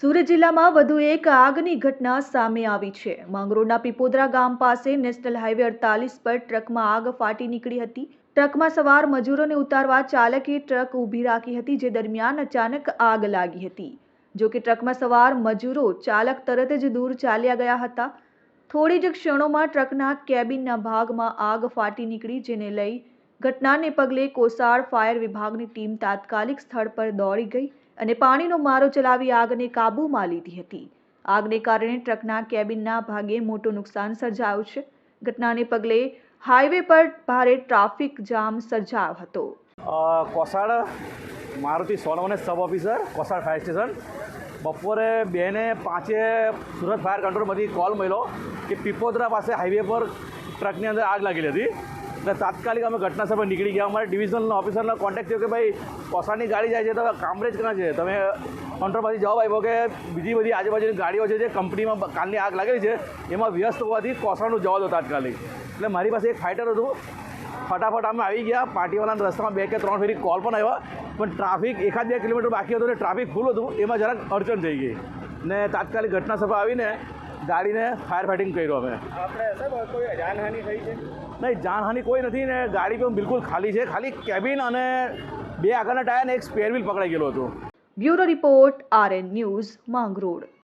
સુરત જિલ્લામાં વધુ એક આગની ઘટના સામે આવી છે. માંગરોળના પીપોદરા ગામ પાસે નેશનલ હાઈવે અડતાલીસ પર ટ્રકમાં આગ ફાટી નીકળી હતી. ટ્રકમાં સવાર મજૂરોને ઉતારવા ચાલકે ટ્રક ઊભી રાખી હતી, જે દરમિયાન અચાનક આગ લાગી હતી. જો કે ટ્રકમાં સવાર મજૂરો ચાલક તરત જ દૂર ચાલ્યા ગયા હતા. થોડી જ ક્ષણોમાં ટ્રકના કેબિનના ભાગમાં આગ ફાટી નીકળી, જેને લઈ ઘટનાને પગલે કોસાળ ફાયર વિભાગની ટીમ તાત્કાલિક સ્થળ પર દોડી ગઈ. અને પાણીનો મારો ચલાવી આગને કાબૂમાં લીધી હતી. આગને કારણે ટ્રકના કેબિનના ભાગે મોટું નુકસાન સર્જાયું છે. ઘટનાને પગલે હાઈવે પર ભારે ટ્રાફિક જામ સર્જાયો હતો. Kosad Maruti Sonawane sub officer Kosad fire station. બપોરે બેને પાંચે સુરત ફાયર કંટ્રોલમાંથી કોલ મળ્યો કે પીપોદરા પાસે હાઈવે પર ટ્રકની અંદર આગ લાગેલી હતી. એટલે તાત્કાલિક અમે ઘટના સ્થળ નીકળી ગયા. અમારે ડિવિઝનલ ઓફિસરનો કોન્ટેક્ટ થયો કે ભાઈ, પોસાની ગાડી જાય છે તો કામરેજ ક્યાં છે? તમે કંટ્રોલમાંથી જવાબ આવ્યો કે બીજી બધી આજુબાજુની ગાડીઓ છે જે કંપનીમાં કાલની આગ લાગેલી છે, એમાં વ્યસ્ત હોવાથી કોસાડનું જવા દો તાત્કાલિક. એટલે મારી પાસે એક ફાઇટર હતું. ફટાફટ અમે આવી ગયા. પાર્ટીવાળાના રસ્તામાં બે કે ત્રણ ફેરી કોલ પણ આવ્યા. પણ ટ્રાફિક એકાદ બે કિલોમીટર બાકી હતું ને ટ્રાફિક ફૂલ હતું. એમાં જરાક અડચણ થઈ ગઈ. ને તાત્કાલિક ઘટના સભા આવીને ગાડીને ફાયર ફાઇટિંગ કર્યું અમે. આપણે સાહેબ કોઈ જાનહાનિ થઈ છે? નહીં જાનહાનિ કોઈ નથી ને ગાડી પણ બિલકુલ ખાલી છે. ખાલી કેબિન અને બે આગળના ટાયર ને એક સ્પેર વ્હીલ પકડાઈ ગયેલો હતો. Bureau report RN news Mangrol.